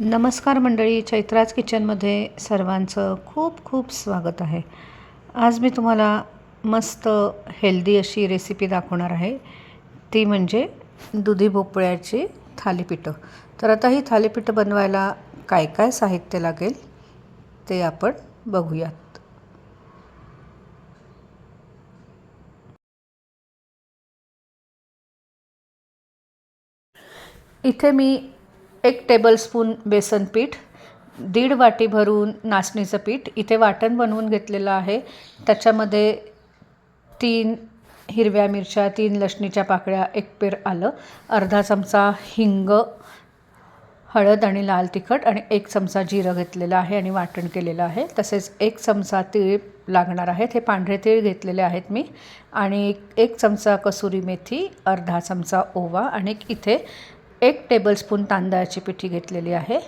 नमस्कार मंडळी चैत्राज किचनमध्ये सर्वांचं खूप खूप स्वागत आहे. आज मी तुम्हाला मस्त हेल्दी अशी रेसिपी दाखवणार आहे. ती म्हणजे दुधी भोपळ्याची थालीपीठं. तर आता ही थालीपीठं बनवायला काय काय साहित्य लागेल ते आपण बघूयात. इथे मी एक टेबलस्पून बेसन पीठ दीड वाटी भरून नाचणीचं पीठ इथे वाटण बनवून घेतलेलं आहे. त्याच्यामध्ये तीन हिरव्या मिरच्या तीन लसणीच्या पाकळ्या एक पेर आलं अर्धा चमचा हिंग हळद आणि लाल तिखट आणि एक चमचा जिरं घेतलेलं आहे आणि वाटण केलेलं आहे. तसेच एक चमचा तीळ लागणार आहेत. हे पांढरे तीळ घेतलेले आहेत मी. आणि एक चमचा कसुरी मेथी अर्धा चमचा ओवा आणि इथे एक टेबलस्पून तांदळाची पिठी घेतलेली आहे.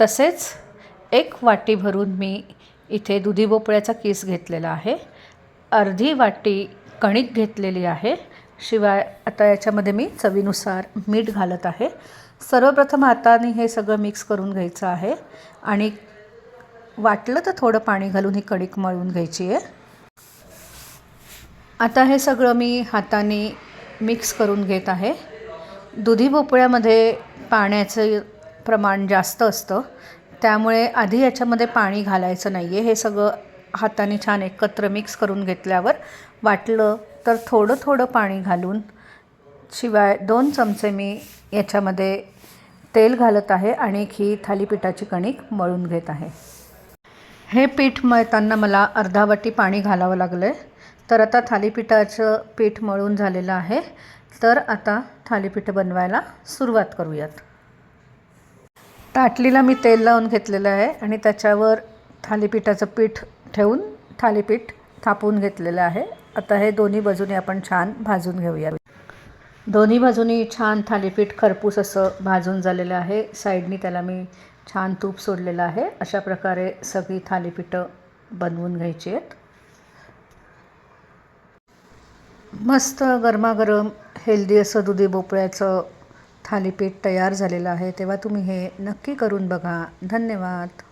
तसेच एक वाटी भरून मी इथे दुधी भोपळ्याचा किस घेतलेला आहे. अर्धी वाटी कणिक घेतलेली आहे. शिवाय आता याच्यामध्ये मी चवीनुसार मीठ घालत आहे. सर्वप्रथम हाताने हे सगळं मिक्स करून घ्यायचं आहे. आणि वाटलं तर थोडं पाणी घालून ही कणिक मळून घ्यायची आहे. आता हे सगळं मी हाताने मिक्स करून घेत आहे. दुधी भोपळ्यामध्ये पाण्याचं प्रमाण जास्त असतं. त्यामुळे आधी याच्यामध्ये पाणी घालायचं नाही आहे हे सगळं हाताने छान एकत्र मिक्स करून घेतल्यावर वाटलं तर थोडं थोडं पाणी घालून शिवाय दोन चमचे मी याच्यामध्ये तेल घालत आहे आणि ही थालीपीठाची कणिक मळून घेत आहे. हे पीठ मळताना मला अर्धा वाटी पाणी घालावं लागलं आहे तर आता थालीपीठाचं पीठ मळून झालेलं आहे. तर आता थालीपीठ बनवायला सुरुवात करूयात. ताटलीला मी तेल लावून घेतलेलं आहे आणि त्याच्यावर थालीपीठाचं पीठ ठेवून थालीपीठ थापून घेतलेलं आहे. आता हे दोन्ही बाजूने आपण छान भाजून घेऊया. दोन्ही बाजूनी छान थालीपीठ खरपूस असं भाजून झालेलं आहे. साईडनी त्याला मी छान तूप सोडलेलं आहे. अशा प्रकारे सगळी थालीपीठं बनवून घ्यायची आहेत. मस्त गरमागरम हेल्दी असं दुधी भोपळ्याचं थालीपीठ तयार झालेलं आहे तेव्हा तुम्ही हे नक्की करून बघा. धन्यवाद.